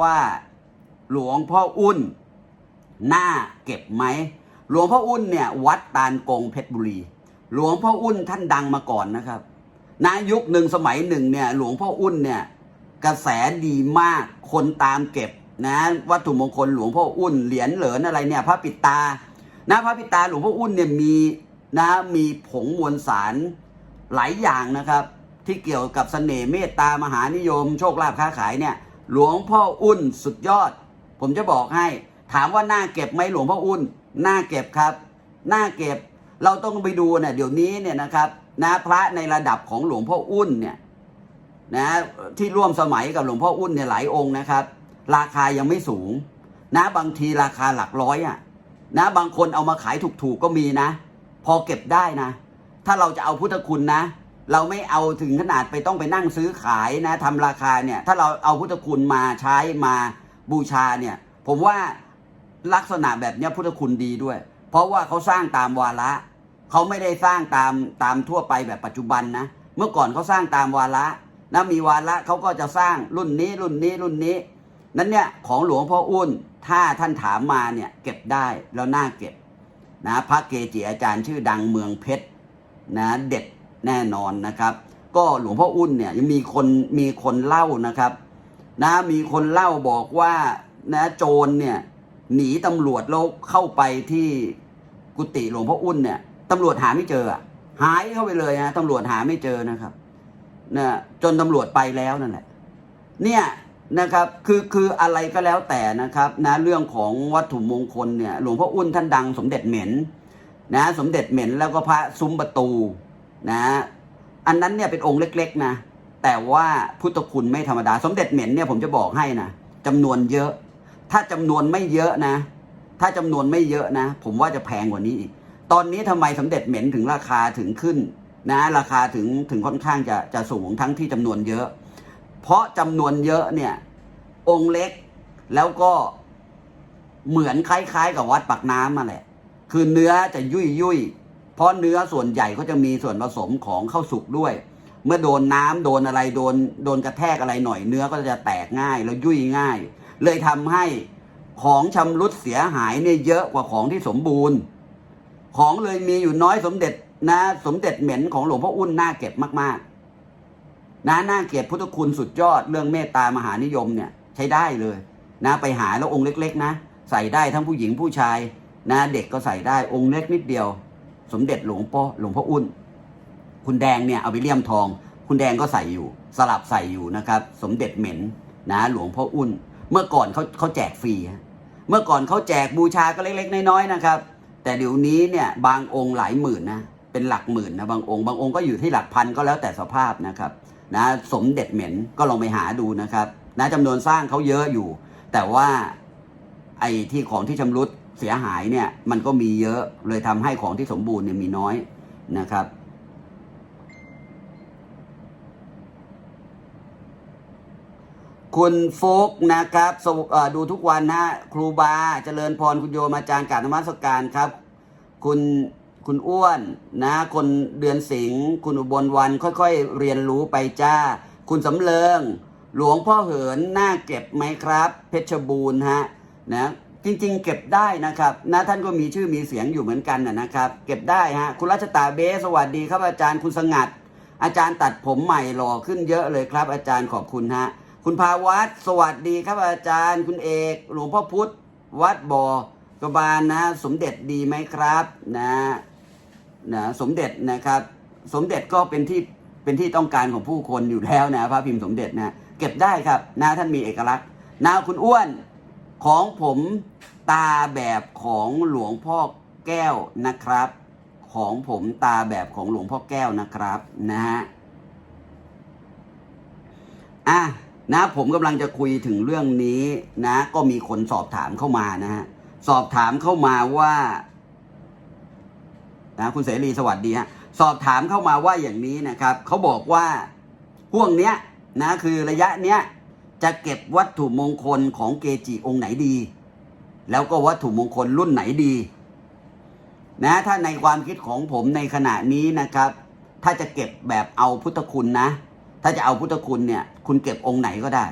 ว่า หลวงพ่ออุ้นน่าเก็บไหมหลวงพ่ออุ้นเนี่ย วัดตาลกงเพชรบุรี หลวงพ่ออุ้นท่านดังมาก่อนนะครับนายุคหนึ่งสมัยหนึ่งเนี่ย หลวงพ่ออุ้นเนี่ย กระแสดีมากคนตามเก็บนะวัตถุมงคลหลวงพ่ออุ้นเหรียญเหริญอะไรเนี่ยพระปิดตานะพระปิดตาหลวงพ่ออุ้นเนี่ยมีนะมีผงมวลสารหลายอย่างนะครับ ที่เกี่ยวกับเสน่ห์เมตตามหานิยม โชคลาภค้าขายเนี่ย หลวงพ่ออุ้นสุดยอด ผมจะบอกให้ ถามว่าน่าเก็บไหมหลวงพ่ออุ้นน่าเก็บครับน่าเก็บเราต้องไปดูเนี่ยเดี๋ยวนี้เนี่ยนะครับนะพระในระดับของหลวงพ่ออุ้นเนี่ยนะที่ร่วมสมัยกับหลวงพ่ออุ้นเนี่ยหลายองค์นะครับ ราคายังไม่สูง นะบางทีราคาหลักร้อยอะนะบางคนเอามาขายถูกๆก็มีนะ พอเก็บได้นะ ถ้าเราจะเอาพุทธคุณนะ เราไม่เอาถึงขนาดไปต้องไปนั่งซื้อขายนะทำราคาเนี่ยถ้าเราเอาพุทธคุณมาใช้มาบูชาเนี่ยผมว่าลักษณะแบบนี้พุทธคุณดีด้วย เพราะว่าเขาสร้างตามวาระเขาไม่ได้สร้างตามตามทั่วไปแบบปัจจุบันนะเมื่อก่อนเขาสร้างตามวาระนะมีวาระเขาก็จะสร้างรุ่นนี้รุ่นนี้รุ่นนี้ นั้นเนี่ยของหลวงพ่ออุ้นถ้าท่านถามมาเนี่ยเก็บได้แล้วน่าเก็บนะพระเกจิอาจารย์ชื่อดังเมืองเพชรนะเด็ด แน่นอนนะครับ ก็หลวงพ่ออุ้นเนี่ยยังมีคนมีคนเล่านะครับ นะมีคนเล่าบอกว่านะโจรเนี่ยหนีตำรวจแล้วเข้าไปที่กุฏิหลวงพ่ออุ้นเนี่ยตำรวจหาไม่เจอหายเข้าไปเลยนะตำรวจหาไม่เจอนะครับนะจนตำรวจไปแล้วนั่นแหละ เนี่ยนะครับคือคืออะไรก็แล้วแต่นะครับนะเรื่องของวัตถุมงคลเนี่ยหลวงพ่ออุ้นท่านดังสมเด็จเหม็นนะสมเด็จเหม็นแล้วก็พระซุ้มประตู นะอันนั้นเนี่ยเป็นองค์เล็กๆนะแต่ว่าพุทธคุณไม่ธรรมดา สมเด็จเหม็นเนี่ยผมจะบอกให้นะจำนวนเยอะ ถ้าจำนวนไม่เยอะนะ ถ้าจำนวนไม่เยอะนะ ผมว่าจะแพงกว่านี้อีกตอนนี้ทำไมสมเด็จเหม็นถึงราคาถึงขึ้นนะราคาถึงถึงค่อนข้างจะจะสูงทั้งที่จำนวนเยอะ เพราะจำนวนเยอะเนี่ยองค์เล็กแล้วก็เหมือนคล้ายๆ กับวัดปากน้ำมาแหละ คือเนื้อจะยุ่ยยุ่ย เพราะเนื้อส่วนใหญ่ก็จะมีส่วนผสมของข้าวสุกด้วย เมื่อโดนน้ำโดนอะไรโดนโดนกระแทกอะไรหน่อยเนื้อก็จะแตกง่ายแล้วยุ่ยง่าย เลยทำให้ของชำรุดเสียหายเนี่ยเยอะกว่าของที่สมบูรณ์ ของเลยมีอยู่น้อยสมเด็จนะสมเด็จเหม็นของหลวงพ่ออุ้นน่าเก็บมากๆนะน่าเก็บพุทธคุณสุดยอดเรื่องเมตตามหานิยมเนี่ยใช้ได้เลยนะไปหาแล้วองค์เล็ก ๆ นะ ใส่ได้ทั้งผู้หญิงผู้ชายนะ เด็กก็ใส่ได้องค์เล็กนิดเดียว สมเด็จหลวงพ่อหลวงพ่ออุ้น คุณแดงเนี่ยเอาไปเลี่ยมทอง คุณแดงก็ใส่อยู่ สลับใส่อยู่นะครับ สมเด็จเหม็นนะหลวงพ่ออุ้น เมื่อก่อนเขาเขาแจกฟรีเมื่อก่อนเขาแจกบูชาก็เล็กๆน้อยๆนะครับ แต่เดี๋ยวนี้เนี่ยบางองค์หลายหมื่นนะเป็นหลักหมื่นนะบางองค์บางองค์ก็อยู่ที่หลักพันก็แล้วแต่สภาพนะครับนะสมเด็จเหม็นก็ลองไปหาดูนะครับนะจำนวนสร้างเขาเยอะอยู่ แต่ว่าไอ้ที่ของที่ชำรุด เสียหายเนี่ยมันก็มีเยอะเลยทำให้ของที่สมบูรณ์เนี่ยมีน้อยนะครับ คุณโฟกนะครับดูทุกวันนะครูบาเจริญพรคุณโยมอาจารย์กาญนมัสการครับ คุณคุณอ้วนนะ คนเดือนสิงห์คุณอุบลวันค่อยๆ เรียนรู้ไปจ้า คุณสำเริง หลวงพ่อเหินหน่าเก็บไหมครับ เพชรบูรณ์ฮะนะ จริงๆ เก็บได้นะครับนะท่านก็มีชื่อมีเสียงอยู่เหมือนกันนะครับ เก็บได้ฮะคุณรัชตาเบสสวัสดีครับอาจารย์คุณสงัด อาจารย์ตัดผมใหม่หล่อขึ้นเยอะเลยครับ อาจารย์ขอบคุณฮะคุณภาวัตสวัสดีครับอาจารย์ คุณเอกหลวงพ่อพุธวัดบ่อกบาลนะ สมเด็จดีไหมครับนะนะสมเด็จนะครับ สมเด็จก็เป็นที่เป็นที่ต้องการของผู้คนอยู่แล้วนะพระพิมพ์สมเด็จนะเก็บได้ครับนะท่านมีเอกลักษณ์นะคุณอ้วน ของผมตาแบบของหลวงพ่อแก้วนะครับ ของผมตาแบบของหลวงพ่อแก้วนะครับนะฮะอะนะผมกำลังจะคุยถึงเรื่องนี้นะ ก็มีคนสอบถามเข้ามานะฮะสอบถามเข้ามาว่านะคุณเสรีสวัสดีฮะสอบถามเข้ามาว่าอย่างนี้นะครับเขาบอกว่าห่วงเนี้ยนะคือระยะเนี้ย จะเก็บวัตถุมงคลของเกจิองค์ไหนดี แล้วก็วัตถุมงคลรุ่นไหนดี นะถ้าในความคิดของผมในขณะนี้นะครับ ถ้าจะเก็บแบบเอาพุทธคุณนะ ถ้าจะเอาพุทธคุณเนี่ย คุณเก็บองค์ไหนก็ได้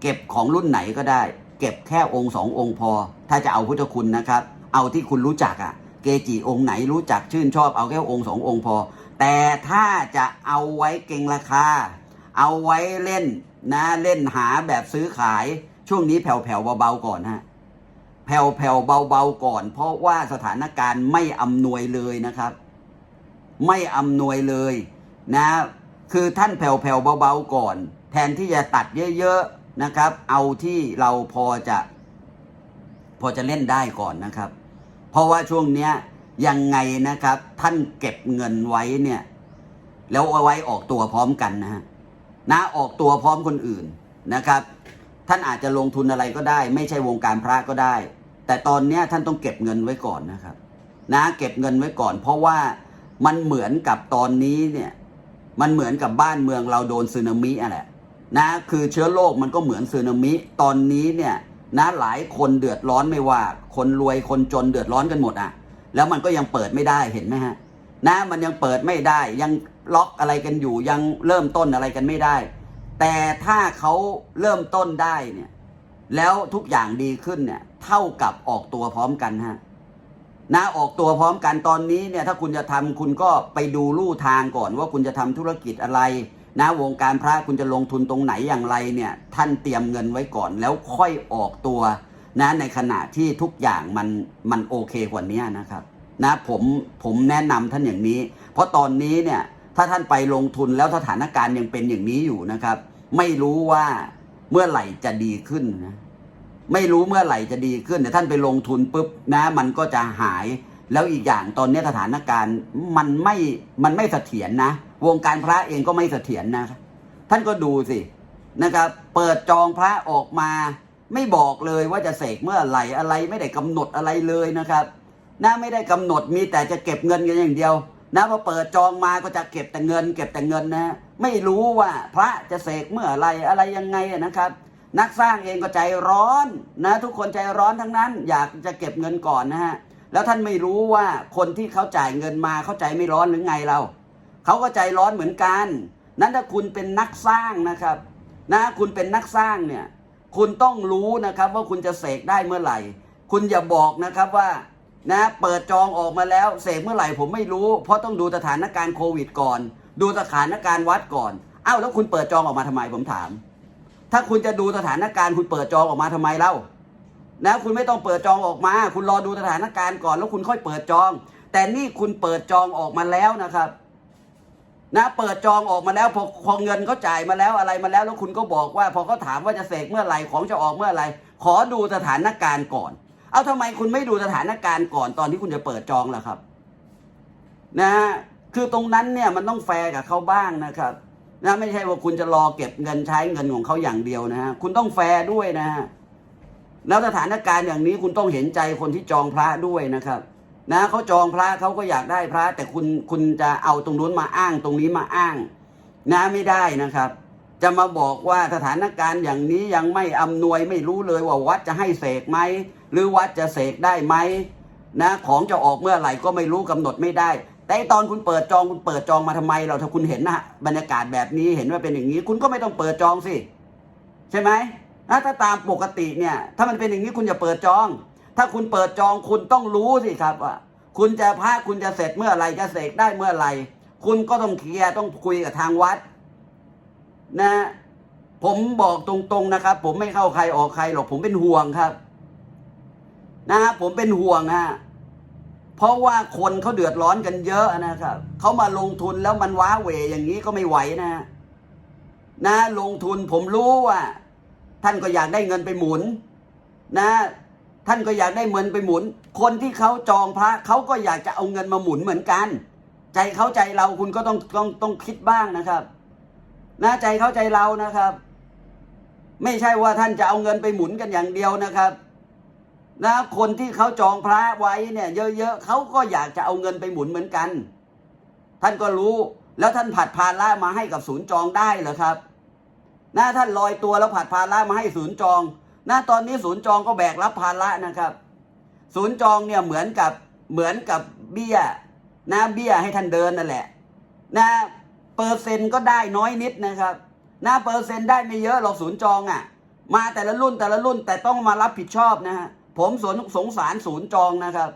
เก็บของรุ่นไหนก็ได้ เก็บแค่องค์สององค์พอ ถ้าจะเอาพุทธคุณนะครับ เอาที่คุณรู้จักอะเกจิองค์ไหนรู้จักชื่นชอบเอาแค่องค์สององค์พอ แต่ถ้าจะเอาไว้เก่งราคา เอาไว้เล่น นะเล่นหาแบบซื้อขายช่วงนี้แผ่วๆเบาๆก่อนฮะแผ่วๆเบาๆก่อน เพราะว่าสถานการณ์ไม่อำนวยเลยนะครับ ไม่อำนวยเลยนะคือท่านแผ่วๆเบาๆก่อน แทนที่จะตัดเยอะๆนะครับ เอาที่เราพอจะ พอจะเล่นได้ก่อนนะครับ เพราะว่าช่วงเนี้ยยังไงนะครับ ท่านเก็บเงินไว้เนี่ย แล้วเอาไว้ออกตัวพร้อมกันนะฮะ นะออกตัวพร้อมคนอื่นนะครับ ท่านอาจจะลงทุนอะไรก็ได้ ไม่ใช่วงการพระก็ได้ แต่ตอนนี้ท่านต้องเก็บเงินไว้ก่อนนะครับ นะเก็บเงินไว้ก่อน เพราะว่ามันเหมือนกับตอนนี้เนี่ยมันเหมือนกับบ้านเมืองเราโดนสึนามิอะแหละนะคือเชื้อโรคมันก็เหมือนสึนามิตอนนี้เนี่ยนะหลายคนเดือดร้อนไม่ว่า คนรวยคนจนเดือดร้อนกันหมดอะ แล้วมันก็ยังเปิดไม่ได้เห็นไหมฮะนะมันยังเปิดไม่ได้ยัง ล็อกอะไรกันอยู่ยังเริ่มต้นอะไรกันไม่ได้ แต่ถ้าเขาเริ่มต้นได้เนี่ยแล้วทุกอย่างดีขึ้นเนี่ยเท่ากับออกตัวพร้อมกันฮะนะออกตัวพร้อมกันตอนนี้เนี่ยถ้าคุณจะทำคุณก็ไปดูลู่ทางก่อนว่าคุณจะทำธุรกิจอะไร นะวงการพระคุณจะลงทุนตรงไหนอย่างไรเนี่ยท่านเตรียมเงินไว้ก่อนแล้วค่อยออกตัวนะในขณะที่ทุกอย่างมันมันโอเคกว่านี้นะครับ นะผมผมแนะนำท่านอย่างนี้ เพราะตอนนี้เนี่ย ถ้าท่านไปลงทุนแล้วสถานการณ์ยังเป็นอย่างนี้อยู่นะครับ ไม่รู้ว่าเมื่อไหร่จะดีขึ้นนะไม่รู้เมื่อไหร่จะดีขึ้นแต่ท่านไปลงทุนปุ๊บนะ มันก็จะหาย แล้วอีกอย่างตอนนี้สถานการณ์มันไม่มันไม่เสถียรนะ วงการพระเองก็ไม่เสถียรนะท่านก็ดูสินะครับ เปิดจองพระออกมา ไม่บอกเลยว่าจะเสกเมื่อไหร่อะไรไม่ได้กำหนดอะไรเลยนะครับนะไม่ได้กำหนดมีแต่จะเก็บเงินกันอย่างเดียว นะพอเปิดจองมาก็จะเก็บแต่เงิน เก็บแต่เงินนะ ไม่รู้ว่าพระจะเสกเมื่อไรอะไรยังไงนะครับ นักสร้างเองก็ใจร้อนนะ ทุกคนใจร้อนทั้งนั้น อยากจะเก็บเงินก่อนนะฮะแล้วท่านไม่รู้ว่าคนที่เขาจ่ายเงินมาเขาใจไม่ร้อนหรือไงเราเขาก็ใจร้อนเหมือนกัน นั้นถ้าคุณเป็นนักสร้างนะครับ นะคุณเป็นนักสร้างเนี่ย คุณต้องรู้นะครับว่าคุณจะเสกได้เมื่อไหร่ คุณอย่าบอกนะครับว่า นะเปิดจองออกมาแล้วเสกเมื่อไหร่ผมไม่รู้ เพราะต้องดูสถานการณ์โควิดก่อน ดูสถานการณ์วัดก่อนอ้าวแล้วคุณเปิดจองออกมาทำไมผมถาม ถ้าคุณจะดูสถานการณ์คุณเปิดจองออกมาทำไมเล่านะคุณไม่ต้องเปิดจองออกมา คุณรอดูสถานการณ์ก่อน แล้วคุณค่อยเปิดจอง แต่นี่คุณเปิดจองออกมาแล้วนะครับ นะเปิดจองออกมาแล้วพอพอเงินเขาจ่ายมาแล้วอะไรมาแล้วแล้วคุณก็บอกว่า พอเขาถามว่าจะเสกเมื่อไหร่ของจะออกเมื่อไหร่ขอดูสถานการณ์ก่อน เอาทำไมคุณไม่ดูสถานการณ์ก่อนตอนที่คุณจะเปิดจองล่ะครับ นะฮะคือตรงนั้นเนี่ยมันต้องแฟร์กับเขาบ้างนะครับ นะไม่ใช่ว่าคุณจะรอเก็บเงินใช้เงินของเขาอย่างเดียวนะฮะคุณต้องแฟร์ด้วยนะฮะแล้วสถานการณ์อย่างนี้คุณต้องเห็นใจคนที่จองพระด้วยนะครับ นะเขาจองพระเขาก็อยากได้พระ แต่คุณคุณจะเอาตรงนู้นมาอ้างตรงนี้มาอ้าง นะไม่ได้นะครับ จะมาบอกว่าสถานการณ์อย่างนี้ยังไม่อำนวยไม่รู้เลยว่าวัดจะให้เสกไหมหรือวัดจะเสกได้ไหมนะของจะออกเมื่อไหร่ก็ไม่รู้กำหนดไม่ได้ แต่ตอนคุณเปิดจองคุณเปิดจองมาทำไม เราถ้าคุณเห็นนะบรรยากาศแบบนี้เห็นว่าเป็นอย่างนี้ คุณก็ไม่ต้องเปิดจองสิใช่ไหมนะถ้าตามปกติเนี่ย ถ้ามันเป็นอย่างนี้คุณอย่าเปิดจอง ถ้าคุณเปิดจองคุณต้องรู้สิครับว่าคุณจะพระคุณจะเสร็จเมื่อไหร่จะเสกได้เมื่อไหร่คุณก็ต้องเคลียร์ต้องคุยกับทางวัด นะผมบอกตรงๆนะครับ ผมไม่เข้าใครออกใครหรอกผมเป็นห่วงครับ นะผมเป็นห่วงฮะเพราะว่าคนเขาเดือดร้อนกันเยอะนะครับเขามาลงทุนแล้วมันว้าเหวอย่างนี้ก็ไม่ไหวนะ นะ ลงทุนผมรู้ว่า ท่านก็อยากได้เงินไปหมุน นะ ท่านก็อยากได้เงินไปหมุน คนที่เขาจองพระเขาก็อยากจะเอาเงินมาหมุนเหมือนกัน ใจเขาใจเราคุณก็ต้องต้องต้องคิดบ้างนะครับ นะใจเขาใจเรานะครับ ไม่ใช่ว่าท่านจะเอาเงินไปหมุนกันอย่างเดียวนะครับนะคนที่เขาจองพระไว้เนี่ยเยอะๆเขาก็อยากจะเอาเงินไปหมุนเหมือนกัน ท่านก็รู้แล้วท่านผัดภาระมาให้กับศูนย์จองได้เหรอครับนะท่านลอยตัวแล้วผัดภาระมาให้ศูนย์จองนะตอนนี้ศูนย์จองก็แบกรับภาระนะครับ ศูนย์จองเนี่ยเหมือนกับเหมือนกับเบี้ยนะเบี้ยให้ท่านเดินนั่นแหละ นะ เปอร์เซ็นต์ก็ได้น้อยนิดนะครับนะเปอร์เซ็นต์ได้ไม่เยอะหรอกศูนย์จองอะ่ะ มาแต่ละรุ่นแต่ละรุ่นแต่ต้องมารับผิดชอบนะฮะผมสนสงสารศูนย์จองนะครับ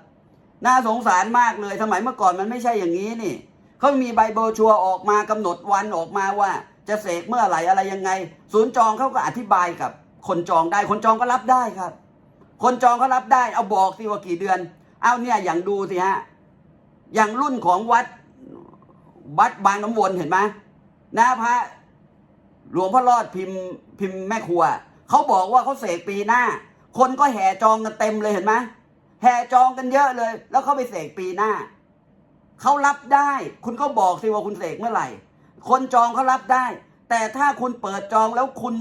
น่าสงสารมากเลยสมัยเมื่อก่อนมันไม่ใช่อย่างนี้นี่เขามีใบโบรชัวออกมากำหนดวันออกมาว่า จะเสกเมื่อไหร่อะไรยังไง ศูนย์จองเขาก็อธิบายกับ คนจองได้คนจองก็รับได้ครับ คนจองก็รับได้เอาบอกสิว่ากี่เดือน เอาเนี่ยอย่างดูสิฮะอย่างรุ่นของวัด วัดบางน้ำวนเห็นไหมนะพระหลวงพ่อรอดพิมพ์พิมพ์แม่ครัวเขาบอกว่าเขาเสกปีหน้า คนก็แห่จองกันเต็มเลยเห็นไหมแห่จองกันเยอะเลย แล้วเขาไปเสกปีหน้าเขารับได้ คุณก็บอกสิว่าคุณเสกเมื่อไหร่ คนจองเขารับได้ แต่ถ้าคุณเปิดจองแล้วคุณ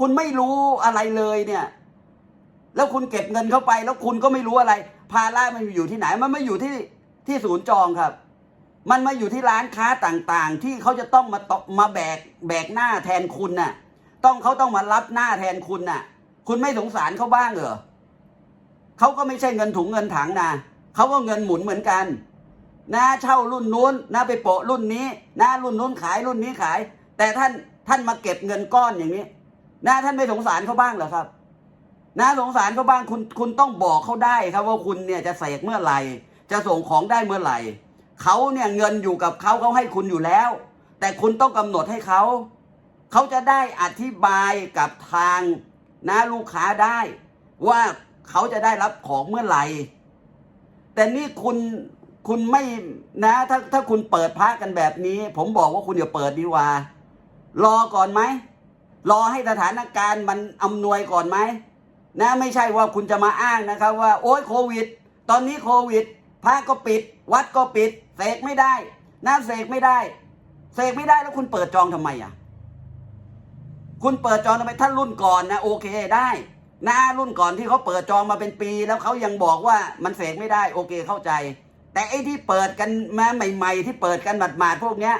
คุณไม่รู้อะไรเลยเนี่ย แล้วคุณเก็บเงินเข้าไป แล้วคุณก็ไม่รู้อะไร ภาระมันอยู่ที่ไหนมันไม่อยู่ที่ที่ศูนย์จองครับ มันมาอยู่ที่ร้านค้าต่างๆ ที่เขาจะต้องมาตมาแบกแบกหน้าแทนคุณน่ะ ต้องเขาต้องมารับหน้าแทนคุณน่ะ คุณไม่สงสารเขาบ้างเหรอเขาก็ไม่ใช่เงินถุงเงินถังนะเขาก็เงินหมุนเหมือนกัน นะเช่ารุ่นนู้นนะไปโปะรุ่นนี้นะรุ่นนู้นขายรุ่นนี้ขาย แต่ท่านท่านมาเก็บเงินก้อนอย่างนี้ นะท่านไม่สงสารเขาบ้างเหรอครับ นะสงสารเขาบ้างคุณคุณต้องบอกเขาได้ครับว่าคุณเนี่ยจะเสกเมื่อไหร่ จะส่งของได้เมื่อไหร่ เขาเนี่ยเงินอยู่กับเขาเขาให้คุณอยู่แล้ว แต่คุณต้องกำหนดให้เขาเขาจะได้อธิบายกับทางนะลูกค้าได้ ว่าเขาจะได้รับของเมื่อไหร่ แต่นี่คุณคุณไม่นะถ้าถ้าคุณเปิดพระกันแบบนี้ ผมบอกว่าคุณอย่าเปิดดีกว่า รอก่อนไหมรอให้สถานการณ์มันอำนวยก่อนไหมนะไม่ใช่ว่าคุณจะมาอ้างนะครับว่า โอ๊ยโควิด ตอนนี้โควิด พระก็ปิด วัดก็ปิดเสกไม่ได้น้ำเสกไม่ได้เสกไม่ได้แล้วคุณเปิดจองทำไมอะ คุณเปิดจองทำไมท่านรุ่นก่อนนะโอเคได้นะรุ่นก่อนที่เขาเปิดจองมาเป็นปี แล้วเขายังบอกว่ามันเสกไม่ได้ โอเคเข้าใจ แต่ไอ้ที่เปิดกันมาใหม่ ๆ ที่เปิดกันหมาดๆพวกเนี้ย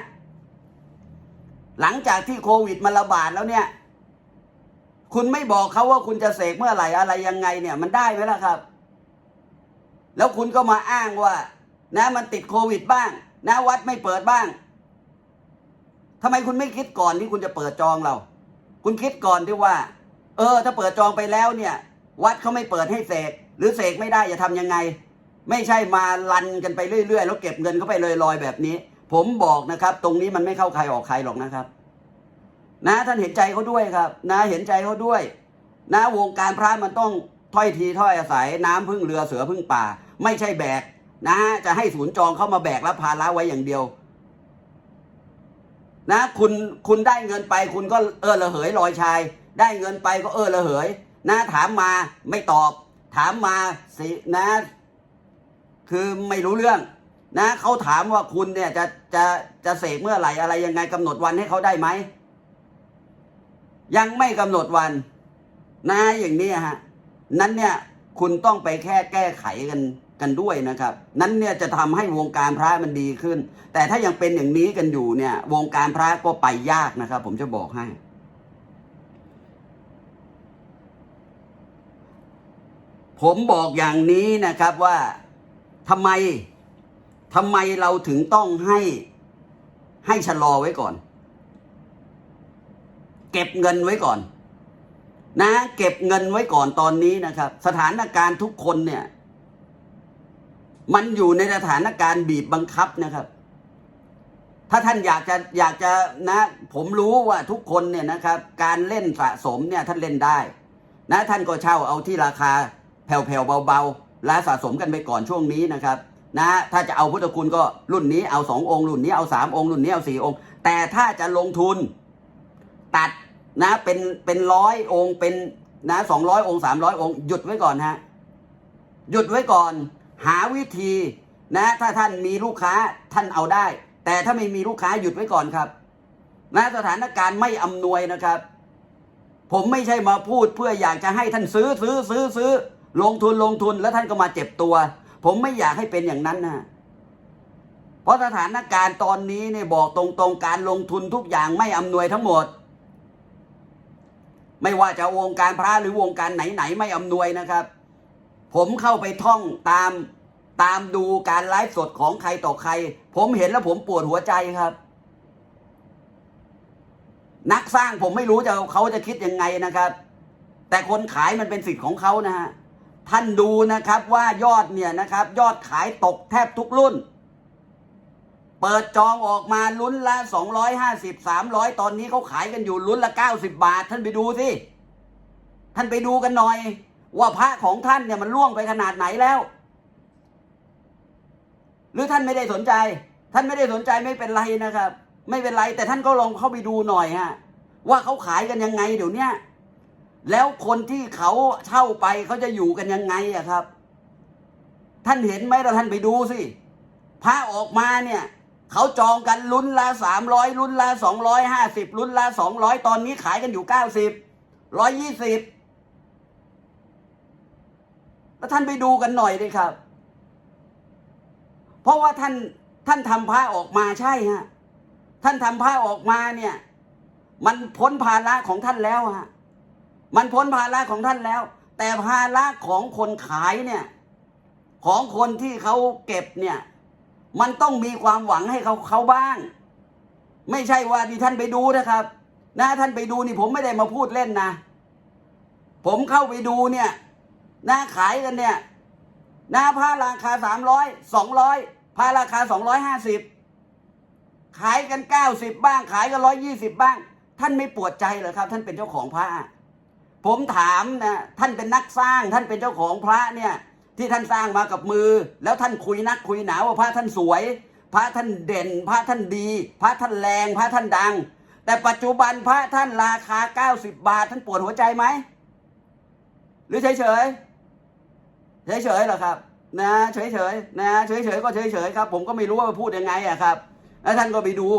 หลังจากที่โควิดมันระบาดแล้วเนี่ย คุณไม่บอกเขาว่าคุณจะเสกเมื่อไหร่อะไรยังไงเนี่ย มันได้ไหมล่ะครับ แล้วคุณก็มาอ้างว่า นะมันติดโควิดบ้าง นะวัดไม่เปิดบ้างทำไมคุณไม่คิดก่อนที่คุณจะเปิดจองเรา คุณคิดก่อนที่ว่า เออ ถ้าเปิดจองไปแล้วเนี่ย วัดเขาไม่เปิดให้เสกหรือเสกไม่ได้จะทำยังไง ไม่ใช่มาลันกันไปเรื่อยๆ แล้วเก็บเงินเข้าไปลอยๆแบบนี้ ผมบอกนะครับ ตรงนี้มันไม่เข้าใครออกใครหรอกนะครับ นะท่านเห็นใจเขาด้วยครับ นะเห็นใจเขาด้วย นะวงการพระมันต้อง ถ้อยทีถ้อยอาศัยน้ำพึ่งเรือเสือพึ่งป่า ไม่ใช่แบกนะฮะจะให้ศูนย์จองเข้ามาแบกรับภาระไว้อย่างเดียว นะคุณคุณได้เงินไป คุณก็เออระเหยลอยชาย ได้เงินไปก็เออระเหย นะ ถามมาไม่ตอบ ถามมาสินะ คือไม่รู้เรื่อง นะเขาถามว่าคุณเนี่ยจะจะจะเสกเมื่อไหร่อะไรยังไงกำหนดวันให้เขาได้ไหมยังไม่กำหนดวัน นะอย่างนี้ฮะ นั้นเนี่ยคุณต้องไปแค่แก้ไขกันกันด้วยนะครับ นั้นเนี่ยจะทำให้วงการพระมันดีขึ้น แต่ถ้ายังเป็นอย่างนี้กันอยู่เนี่ย วงการพระก็ไปยากนะครับ ผมจะบอกให้ ผมบอกอย่างนี้นะครับว่าทำไมทำไมเราถึงต้องให้ให้ชะลอไว้ก่อน เก็บเงินไว้ก่อน นะเก็บเงินไว้ก่อนตอนนี้นะครับ สถานการณ์ทุกคนเนี่ย มันอยู่ในสถานการณ์บีบบังคับนะครับ ถ้าท่านอยากจะอยากจะนะ ผมรู้ว่าทุกคนเนี่ยนะครับ การเล่นสะสมเนี่ยท่านเล่นได้ นะท่านก็เช่าเอาที่ราคาแผ่วๆเบาๆและสะสมกันไปก่อนช่วงนี้นะครับ นะ ถ้าจะเอาพุทธคุณก็รุ่นนี้เอาสององค์รุ่นนี้เอาสามองค์รุ่นนี้เอาสี่องค์ แต่ถ้าจะลงทุน ตัด นะเป็นเป็นร้อยองค์เป็นนะสองร้อยองค์สามร้อยองค์หยุดไว้ก่อนฮะหยุดไว้ก่อน หาวิธีนะ ถ้าท่านมีลูกค้าท่านเอาได้ แต่ถ้าไม่มีลูกค้าหยุดไว้ก่อนครับ นะสถานการณ์ไม่อำนวยนะครับ ผมไม่ใช่มาพูดเพื่ออยากจะให้ท่านซื้อซื้อซื้อซื้อลงทุนลงทุนแล้วท่านก็มาเจ็บตัว ผมไม่อยากให้เป็นอย่างนั้นนะเพราะสถานการณ์ตอนนี้เนี่ยบอกตรงๆการลงทุนทุกอย่างไม่อำนวยทั้งหมด ไม่ว่าจะวงการพระหรือวงการไหนๆไม่อำนวยนะครับ ผมเข้าไปท่องตามตามดูการไลฟ์สดของใครต่อใคร ผมเห็นแล้วผมปวดหัวใจครับ นักสร้างผมไม่รู้จะเขาจะคิดยังไงนะครับ แต่คนขายมันเป็นสิทธิ์ของเขานะฮะท่านดูนะครับว่ายอดเนี่ยนะครับ ยอดขายตกแทบทุกรุ่น เปิดจองออกมาลุ้นละ 250 300 ตอนนี้เขาขายกันอยู่ลุ้นละ 90 บาท ท่านไปดูสิ ท่านไปดูกันหน่อย ว่าพระของท่านเนี่ยมันล่วงไปขนาดไหนแล้ว หรือท่านไม่ได้สนใจ ท่านไม่ได้สนใจไม่เป็นไรนะครับ ไม่เป็นไรแต่ท่านก็ลองเข้าไปดูหน่อยฮะว่าเขาขายกันยังไงเดี๋ยวนี้แล้วคนที่เขาเช่าไปเขาจะอยู่กันยังไงอะครับ ท่านเห็นไหมเราท่านไปดูสิพระออกมาเนี่ย เขาจองกันลุ้นละสามร้อยลุ้นละสองร้อยห้าสิบลุ้นละสองร้อยตอนนี้ขายกันอยู่เก้าสิบร้อยยี่สิบแล้วท่านไปดูกันหน่อยดิครับ เพราะว่าท่านท่านทำพระออกมาใช่ฮะท่านทำพระออกมาเนี่ย มันพ้นภาระของท่านแล้วฮะมันพ้นภาระของท่านแล้ว แต่ภาระของคนขายเนี่ย ของคนที่เขาเก็บเนี่ย มันต้องมีความหวังให้เขาเขาบ้าง ไม่ใช่ว่าที่ท่านไปดูนะครับ นะท่านไปดูนี่ผมไม่ได้มาพูดเล่นนะ ผมเข้าไปดูเนี่ยนะขายกันเนี่ยนะผ้าราคาสามร้อยสองร้อยผ้าราคาสองร้อยห้าสิบขายกันเก้าสิบบ้าง ขายกันร้อยยี่สิบบ้าง ท่านไม่ปวดใจเหรอครับ ท่านเป็นเจ้าของพระผมถามนะท่านเป็นนักสร้าง ท่านเป็นเจ้าของพระเนี่ย ที่ท่านสร้างมากับมือ แล้วท่านคุยนักคุยหนาว่าพระท่านสวย พระท่านเด่น พระท่านดี พระท่านแรงพระท่านดัง แต่ปัจจุบันพระท่านราคา 90 บาท ท่านปวดหัวใจไหมหรือเฉยเฉยเฉยเฉยเหรอครับ นะเฉยเฉยนะเฉยเฉยก็เฉยเฉยครับ ผมก็ไม่รู้ว่าพูดยังไงอะครับ แล้วท่านก็ไปดู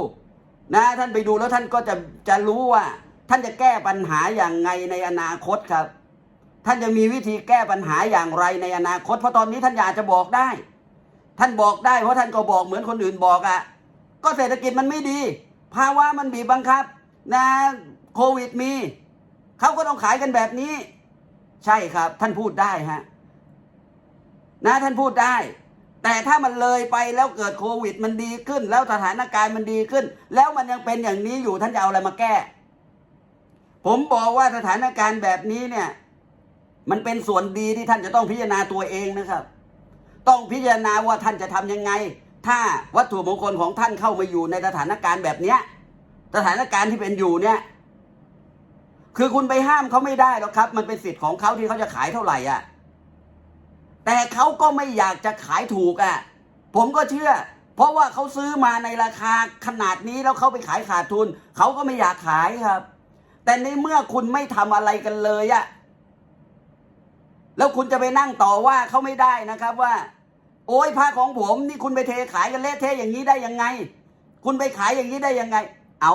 นะท่านไปดูแล้วท่านก็จะจะรู้ว่า ท่านจะแก้ปัญหาอย่างไงในอนาคตครับ ท่านจะมีวิธีแก้ปัญหาอย่างไรในอนาคตเพราะตอนนี้ท่านอยากจะบอกได้ ท่านบอกได้เพราะท่านก็บอกเหมือนคนอื่นบอกอะ่ะก็เศรษฐกิจมันไม่ดี ภาวะมันบีบบังคับ นะโควิดมีเขาก็ต้องขายกันแบบนี้ ใช่ครับ ท่านพูดได้ฮะนะท่านพูดได้ แต่ถ้ามันเลยไปแล้วเกิดโควิด มันดีขึ้น แล้วสถานการณ์มันดีขึ้น แล้วมันยังเป็นอย่างนี้อยู่ท่านจะเอาอะไรมาแก้ ผมบอกว่าสถานการณ์แบบนี้เนี่ย มันเป็นส่วนดีที่ท่านจะต้องพิจารณาตัวเองนะครับ ต้องพิจารณาว่าท่านจะทำยังไง ถ้าวัตถุมงคลของท่านเข้ามาอยู่ในสถานการณ์แบบเนี้ย สถานการณ์ที่เป็นอยู่เนี่ย คือคุณไปห้ามเขาไม่ได้หรอกครับ มันเป็นสิทธิ์ของเขาที่เขาจะขายเท่าไหร่อะ แต่เขาก็ไม่อยากจะขายถูกอะ ผมก็เชื่อ เพราะว่าเขาซื้อมาในราคาขนาดนี้แล้วเขาไปขายขาดทุน เขาก็ไม่อยากขายครับ แต่ในเมื่อคุณไม่ทำอะไรกันเลยอะ แล้วคุณจะไปนั่งต่อว่าเขาไม่ได้นะครับว่า โอ้ยผ้าของผมนี่คุณไปเทขายกันเละเทะอย่างนี้ได้ยังไง คุณไปขายอย่างนี้ได้ยังไง เอา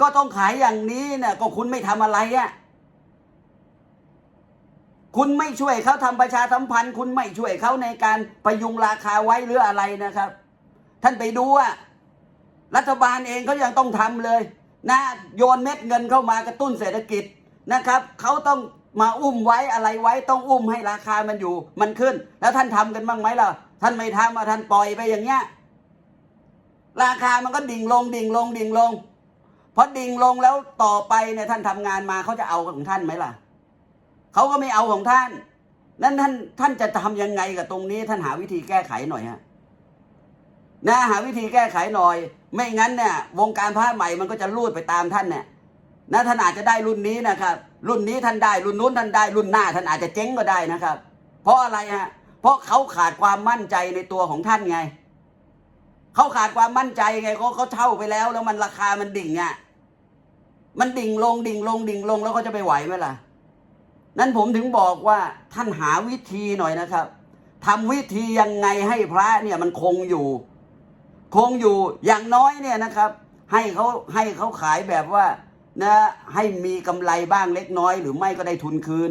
ก็ต้องขายอย่างนี้นะก็คุณไม่ทำอะไรอะคุณไม่ช่วยเขาทำประชาสัมพันธ์ คุณไม่ช่วยเขาในการประยุงราคาไว้หรืออะไรนะครับ ท่านไปดูอะรัฐบาลเองเขายังต้องทำเลย นะโยนเม็ดเงินเข้ามากระตุ้นเศรษฐกิจนะครับเขาต้อง มาอุ้มไว้อะไรไว้ต้องอุ้มให้ราคามันอยู่ มันขึ้น แล้วท่านทำกันบ้างไหมล่ะ ท่านไม่ทำมาท่านปล่อยไปอย่างเงี้ยราคามันก็ดิ่งลง ดิ่งลง ดิ่งลงพอดิ่งลงแล้วต่อไปเนี่ยท่านทำงานมาเขาจะเอาของท่านไหมล่ะเขาก็ไม่เอาของท่าน นั้นท่านท่านจะทำยังไงกับตรงนี้ ท่านหาวิธีแก้ไขหน่อยฮะนะหาวิธีแก้ไขหน่อย ไม่งั้นเนี่ยวงการผ้าใหม่มันก็จะลูดไปตามท่านเนี่ย นะท่านอาจจะได้รุ่นนี้นะครับ รุ่นนี้ท่านได้ รุ่นนู้นท่านได้ รุ่นหน้าท่านอาจจะเจ๊งก็ได้นะครับ เพราะอะไรฮะเพราะเขาขาดความมั่นใจในตัวของท่านไงเขาขาดความมั่นใจไงเขาเขาเช่าไปแล้ว แล้วมันราคามันดิ่งอะมันดิ่งลงดิ่งลงดิ่งลงแล้วเขาจะไปไหวไหมล่ะ นั้นผมถึงบอกว่าท่านหาวิธีหน่อยนะครับทำวิธียังไงให้พระเนี่ยมันคงอยู่ คงอยู่อย่างน้อยเนี่ยนะครับ ให้เขาให้เขาขายแบบว่า นะให้มีกำไรบ้างเล็กน้อย หรือไม่ก็ได้ทุนคืน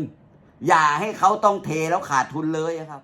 อย่าให้เขาต้องเทแล้วขาดทุนเลยครับ